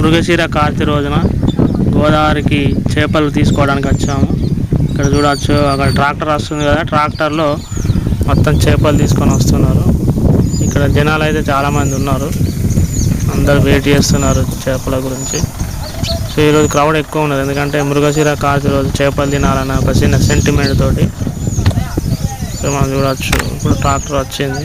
మృగశిర కార్తీ రోజున గోదావరికి చేపలు తీసుకోవడానికి వచ్చాము. ఇక్కడ చూడవచ్చు అక్కడ ట్రాక్టర్ వస్తుంది కదా ట్రాక్టర్లో మొత్తం చేపలు తీసుకొని వస్తున్నారు. ఇక్కడ జనాలు అయితే చాలామంది ఉన్నారు. అందరు వెయిట్ చేస్తున్నారు చేపల గురించి. సో ఈరోజు క్రౌడ్ ఎక్కువ ఉన్నది. ఎందుకంటే మృగశిర కార్తీ రోజు చేపలు తినాలన్న ఒక చిన్న సెంటిమెంట్ తోటి సో మనం చూడవచ్చు ఇప్పుడు ట్రాక్టర్ వచ్చింది.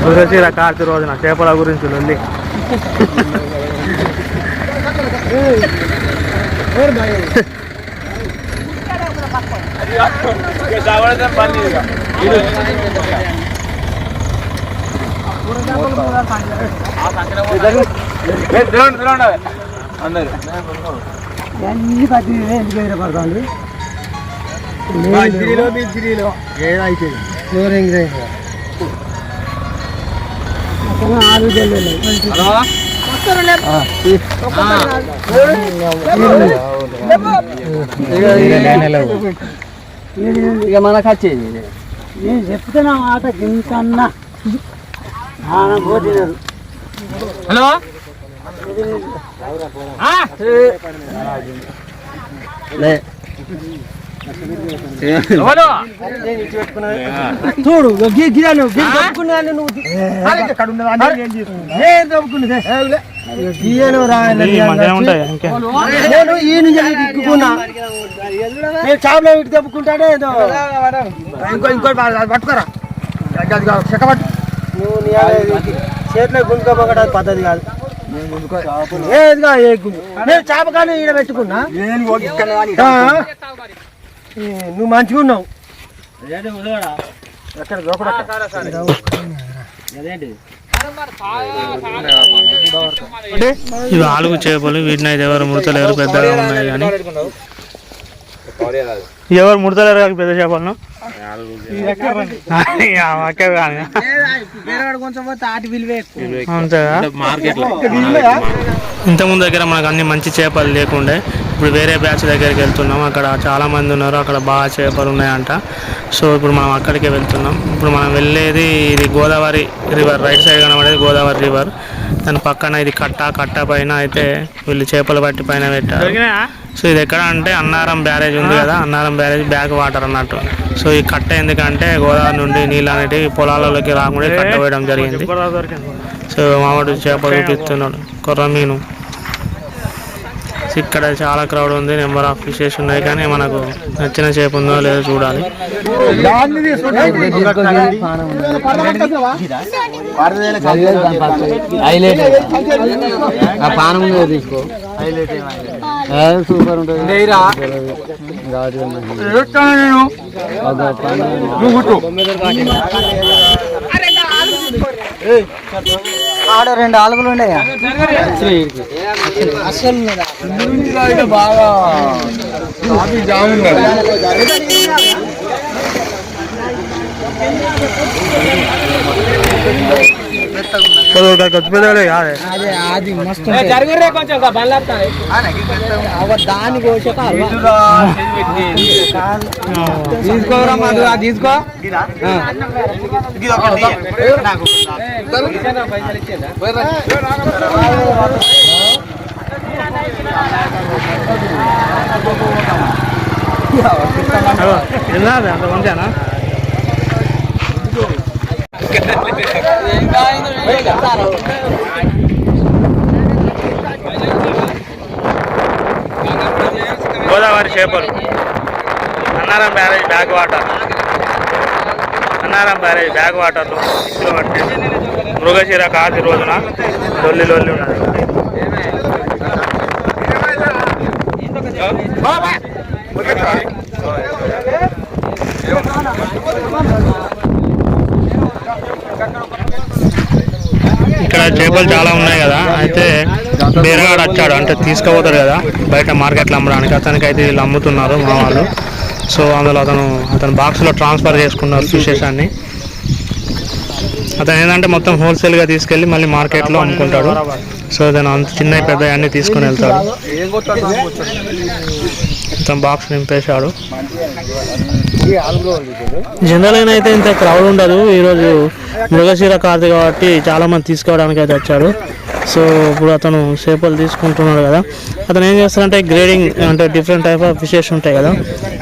మృగశిర కార్తీ రోజున చేపల గురించి ఉంది అన్ని పది ఎందుకు ఎదురు పడుతుంది ఏదైతే ఆరు ఇక మనకు వచ్చేది నేను చెప్తున్నా మాట ఇంకన్నా పోతున్నారు హలో చూడు గిరాను నువ్వు నేను దొప్పుకున్నదే గీయను ఉంటాయి? ఇంకే. నేను చాపలో ఇటు ఏదో. ఇంకో ఇంకో పట్టుకోరా. నువ్వు నీ చేతిలో పద్ధతి కాదు. ఏదిగా ఏ గుంజు. నేను చేప కానీ ఈడ పెట్టుకున్నా. నువ్వు మంచిగా ఉన్నావు. ఎక్కడ దొరకడు ఇవి ఆలుగు చేపలు వీటిని అయితే ఎవరు ముడతలేరు పెద్దగా ఉన్నాయి కానీ. ఎవరు ముడతలేరు కానీ పెద్ద చేపలను? ఇంతకుముందు దగ్గర మనకు అన్ని మంచి చేపలు లేకుండే. ఇప్పుడు వేరే బ్యాచ్ దగ్గరికి వెళ్తున్నాం. అక్కడ చాలా మంది ఉన్నారు. అక్కడ బాగా చేపలు ఉన్నాయంట. సో ఇప్పుడు మనం అక్కడికే వెళ్తున్నాం. ఇప్పుడు మనం వెళ్ళేది ఇది గోదావరి రివర్ రైట్ సైడ్ కనబడేది గోదావరి రివర్ దాని పక్కన ఇది కట్ట కట్ట పైన అయితే వీళ్ళు చేపలు పట్టి పైన పెట్టారు. సో ఇది ఎక్కడ అంటే అన్నారం బ్యారేజ్ ఉంది కదా అన్నారం బ్యారేజ్ బ్యాక్ వాటర్ అన్నట్టు. సో ఈ కట్ట ఎందుకంటే గోదావరి నుండి నీళ్ళు అనేటివి పొలాలలోకి రాకుండా కట్ట వేయడం జరిగింది. సో మామిడి చేపలు చూపిస్తున్నాడు. కొర్ర మీను. ఇక్కడ చాలా క్రౌడ్ ఉంది నెంబర్ ఆఫ్ ఫిషెస్ ఉన్నాయి కానీ మనకు నచ్చిన చేప ఉందో లేదో చూడాలి. సూపర్ ఉంటుంది ఆడ రెండు ఆలుగులు ఉన్నాయా అసలు బాగా పెద్దలే కాదే అదే అది మస్తు దాని కోసాక తీసుకోరా మధు తీసుకో వెళ్ళాలి అంత మంచిగానా గోదావరి చేపలు. Annaram barrage back water. Annaram barrage back వాటర్లో ఇసులు పట్టి మృగశిర కాసి రోజున లొల్లి లొల్లి ఉన్నది ఇక్కడ చేపలు చాలా ఉన్నాయి కదా. అయితే బేరగాడు వచ్చాడు. అంటే తీసుకుపోతారు కదా. బయట మార్కెట్లో అమ్మడానికి. అతనికి అయితే వీళ్ళు అమ్ముతున్నారు మా వాళ్ళు. సో అందులో అతను అతను బాక్స్లో ట్రాన్స్ఫర్ చేసుకున్నారు ఫిషెస్ అన్ని అతను ఏంటంటే మొత్తం హోల్సేల్గా తీసుకెళ్ళి మళ్ళీ మార్కెట్లో అమ్ముకుంటాడు. సో అతను అంత చిన్న పెద్ద అన్ని తీసుకొని వెళ్తాడు. మొత్తం బాక్స్ నింపేశాడు. జనరల్గా అయితే ఇంత క్రౌడ్ ఉండదు. ఈరోజు మృగశీల కార్తీ కాబట్టి చాలా మంది తీసుకోవడానికి అయితే వచ్చారు. సో ఇప్పుడు అతను చేపలు తీసుకుంటున్నాడు కదా. అతను ఏం చేస్తాడంటే గ్రేడింగ్ అంటే డిఫరెంట్ టైప్ ఆఫ్ ఫిషెస్ ఉంటాయి కదా.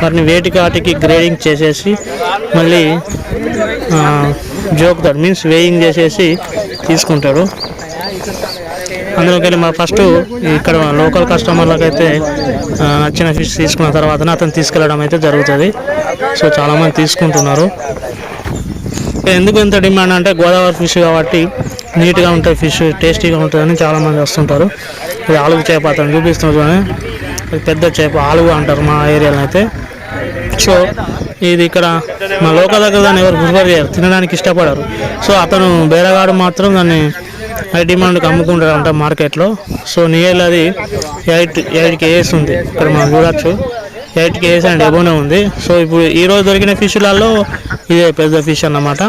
వాటిని వేటి కాటికి గ్రేడింగ్ చేసేసి మళ్ళీ జోకుతాడు మీన్స్ వేయింగ్ చేసేసి తీసుకుంటాడు అందులోకి మా ఫస్ట్ ఇక్కడ లోకల్ కస్టమర్లకు అయితే నచ్చిన ఫిష్ తీసుకున్న తర్వాత అతను తీసుకెళ్ళడం అయితే జరుగుతుంది. సో చాలామంది తీసుకుంటున్నారు. ఎందుకు ఎంత డిమాండ్ అంటే గోదావరి ఫిష్ కాబట్టి నీట్గా ఉంటుంది ఫిష్ టేస్టీగా ఉంటుందని చాలామంది వస్తుంటారు. ఇది ఆలుగు చేప అతను చూపిస్తున్నారు పెద్ద చేప ఆలుగు అంటారు మా ఏరియాలో అయితే. సో ఇది ఇక్కడ మా లోకల్ దగ్గర దాన్ని ఎవరు ప్రిఫర్ చేయరు తినడానికి ఇష్టపడరు. సో అతను బేరగాడు మాత్రం దాన్ని హై డిమాండ్కి అమ్ముకుంటాడు అంట మార్కెట్లో. సో నియర్లీ అది ఎయిట్ ఎయిట్ కేజెస్ ఉంది ఇక్కడ మనం చూడొచ్చు. ఎయిట్ కేజెస్ అండ్ ఎబోనే ఉంది. సో ఇప్పుడు ఈ రోజు దొరికిన ఫిష్లలో ఇదే పెద్ద ఫిష్ అన్నమాట.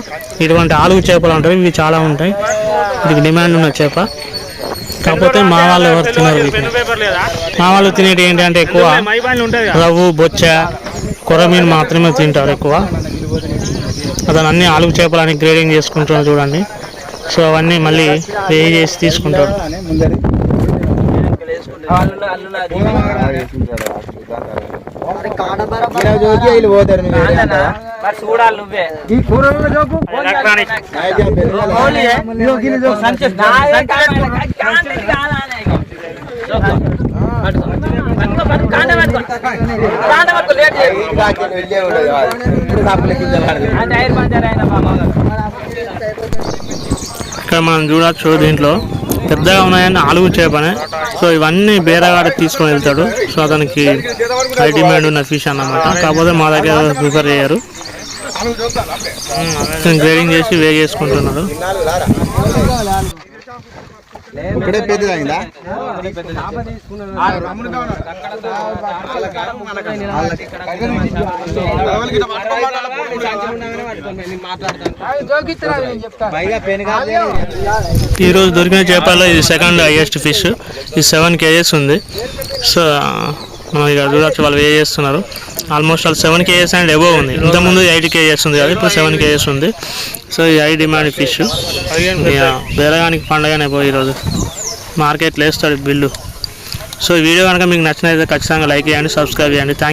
ఇటువంటి ఆలుగు చేపలు ఉంటాయి ఇవి చాలా ఉంటాయి. వీటికి డిమాండ్ ఉన్న చేప. కాకపోతే మా వాళ్ళు ఎవరు తినరు మా వాళ్ళు తినేటి ఏంటంటే ఎక్కువ రవ్వు బొచ్చ కొరమీను మాత్రమే తింటారు ఎక్కువ. అతను అన్ని ఆలుగు చేపలని గ్రేడింగ్ చేసుకుంటున్నాడు చూడండి. సో అవన్నీ మళ్ళీ వేయి చేసి తీసుకుంటాడు. పోతారు చూడాలి నువ్వే ఎలక్ట్రానిక్ ఇక్కడ మనం చూడొచ్చు దీంట్లో పెద్దగా ఉన్నాయని ఆలుగు చేపనే. సో ఇవన్నీ బేరగాడ తీసుకొని వెళ్తాడు. సో అతనికి హై డిమాండ్ ఉన్న ఫిష్ అన్నమాట. కాకపోతే మా దగ్గర ప్రిఫర్ చేయరు. గ్రేడింగ్ చేసి వే చేసుకుంటున్నారు ఇప్పుడే పెద్దది అయిందా? పైగా పెను కాదు. ఈ రోజు దొరికిన చేపల్లో ఇది సెకండ్ హైయెస్ట్ ఫిష్ ఇది సెవెన్ కేజెస్ ఉంది. సో మనం ఇక చూడొచ్చు వాళ్ళు వే చేస్తున్నారు. Almost all seven KGs and above ఉంది. ఇంతకుముందు ఎయిట్ కేజెస్ ఉంది కదా ఇప్పుడు సెవెన్ కేజెస్ ఉంది. సో ఈ హై డిమాండ్ ఫిష్ ఇక బేరగానికి పండగనే పోయి ఈరోజు. మార్కెట్లో వేస్తాడు బిల్లు సో ఈ వీడియో కనుక మీకు నచ్చినైతే ఖచ్చితంగా లైక్ చేయండి సబ్స్క్రైబ్ చేయండి. థ్యాంక్